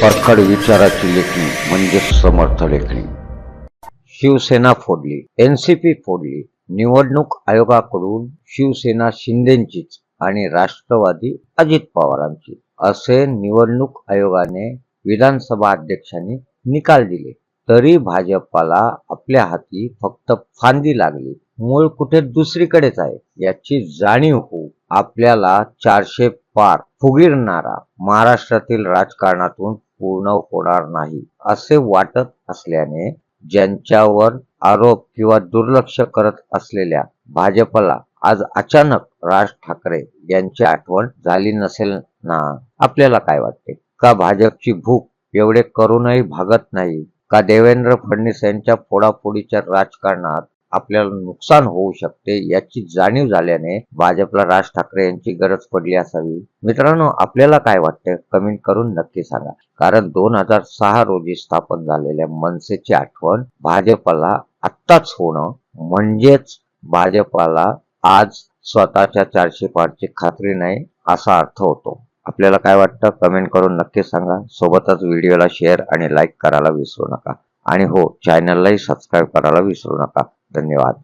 परखड विचाराची लेखणी म्हणजे समर्थ लेखणी. शिवसेना फोडली एनसीपी फोडली निवडणूक आयोगाकडून शिवसेना शिंदेचीच आणि राष्ट्रवादी अजित पवारांची. असे निवडणूक आयोगाने विधानसभा अध्यक्षांनी निकाल दिले. तरी भाजपाला आपल्या हाती फक्त फांदी लागली. मूळ कुठे दुसरीकडेच आहे याची जाणीव होऊ आपल्याला चारशे पार फुगिरणारा महाराष्ट्रातील राजकारणातून पूर्ण होणार नाही असे वाटत असल्याने ज्यांच्यावर आरोप किंवा दुर्लक्ष करत असलेल्या भाजपला आज अचानक राज ठाकरे यांची आठवण झाली नसेल ना? आपल्याला काय वाटते? का भाजपची भूक एवढे करूनही भागत नाही? का देवेंद्र फडणवीस यांच्या फोडाफोडीच्या राजकारणात आपल्याला नुकसान होऊ शकते याची जाणीव झाल्याने भाजपला राज ठाकरे यांची गरज पडली असावी. मित्रांनो आपल्याला काय वाटते? कमेंट करून नक्की सांगा. कारण दोन हजार सहा रोजी स्थापन झालेल्या मनसेची आठवण भाजपला आत्ताच होणं म्हणजेच भाजपाला आज स्वतःच्या चारशे पाचची खात्री नाही असा अर्थ होतो. आपल्याला काय वाटतं? कमेंट करून नक्की सांगा. सोबतच व्हिडिओला शेअर आणि लाईक करायला विसरू नका. आणि हो चॅनललाही सबस्क्राईब करायला विसरू नका. धन्यवाद.